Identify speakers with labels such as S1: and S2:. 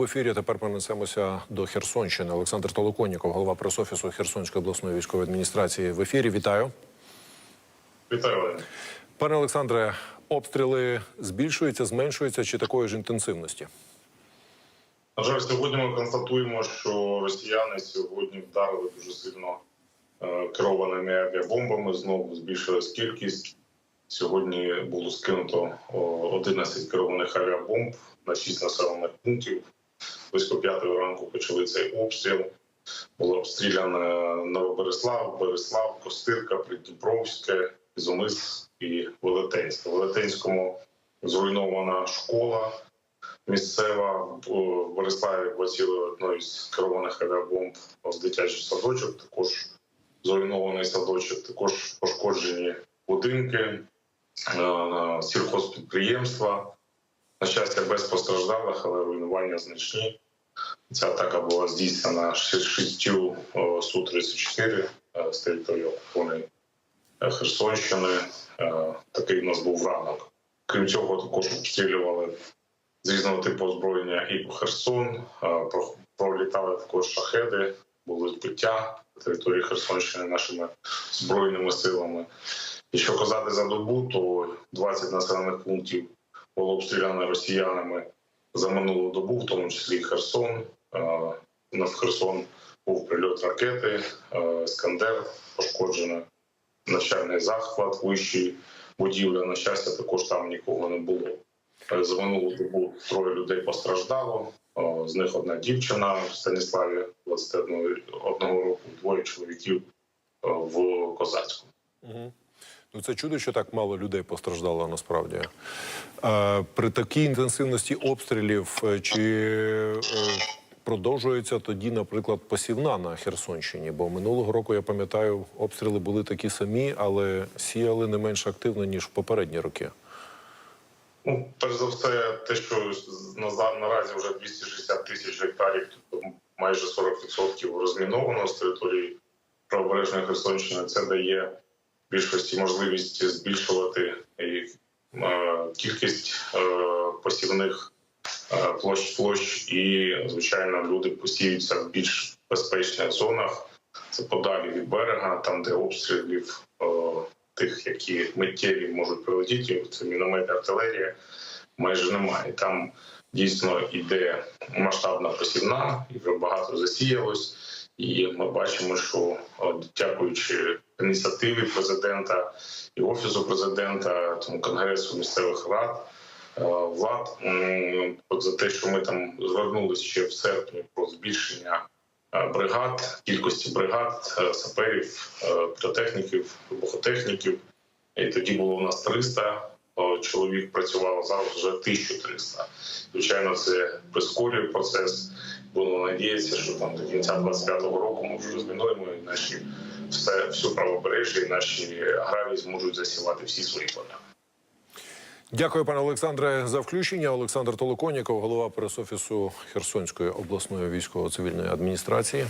S1: В ефірі тепер перенесемося до Херсонщини. Олександр Толоконніков, голова пресофісу Херсонської обласної військової адміністрації. В ефірі вітаю.
S2: Вітаю,
S1: Пане Олександре, обстріли збільшуються, зменшуються чи такої ж інтенсивності?
S2: На жаль, сьогодні ми констатуємо, що росіяни сьогодні вдарили дуже сильно е, керованими авіабомбами. Знову збільшилась кількість. Сьогодні було скинуто о, 11 керованих авіабомб на 6 населених пунктів. Близько п'ятої ранку почали цей обстріл. Було обстріляно Новобереслав, Береслав, Костирка, Придніпровське, Ізомис і Велетенське. В Велетенському зруйнована школа місцева в Бориславі поцілили одну з керованих авіабомб в дитячий садочок. Також зруйнований садочок, також пошкоджені будинки, е, сільхозпідприємства. На щастя, без постраждалих, але руйнування значні. Ця атака була здійснена шістю Су-34 е, з території окупованої е, Херсонщини. Е, Такий у нас був ранок. Крім цього, також обстрілювали з різного типу озброєння і по Херсон. Пролітали також шахеди, були збиття на території Херсонщини нашими збройними силами. Якщо казати за добу, то 20 населених пунктів було обстріляно росіянами за минулу добу, в тому числі Херсон. Е, На Херсон був прильот ракети, е, Скандер пошкоджено, навчальний захват вищий будівля. На щастя, також там нікого не було. Е, За минулу добу троє людей постраждало. З них одна дівчина в Станіславі 21 одного року, двоє чоловіків в Козацькому.
S1: Ну це чудо, що так мало людей постраждало насправді. Е, при такій інтенсивності обстрілів е, чи е, продовжується тоді, наприклад, посівна на Херсонщині? Бо минулого року я пам'ятаю, обстріли були такі самі, але сіяли не менш активно ніж в попередні роки.
S2: Ну, перш за все, те, що наразі вже 260 тисяч гектарів, тобто майже 40% розміновано з території правобережної Херсонщини, це дає більшості можливість збільшувати е, кількість е, посівних е, площ площ, і звичайно люди посіються в більш безпечних зонах. Це подалі від берега, там де обстрілів тих, які миттєві можуть прилетіти, це міномети, артилерія, майже немає. Там дійсно йде масштабна посівна, і вже багато засіялось. І ми бачимо, що дякуючи ініціативі президента і офісу президента, тому конгресу місцевих рад. е, Влад от за те, що ми там звернулися ще в серпні про збільшення е, бригад, кількості бригад, е, саперів, е, піротехніків, вибухотехніків. І тоді було у нас 300 е, чоловік працювало, зараз вже 1300. Звичайно, це прискорює процес. Будемо надіятися, що там до кінця 25-го року ми вже розмінуємо і наші все всю правобережжя, і наші аграрії зможуть засівати всі свої поля.
S1: Дякую, пане Олександре, за включення. Олександр Толоконіков, голова пресофісу Херсонської обласної військово-цивільної адміністрації.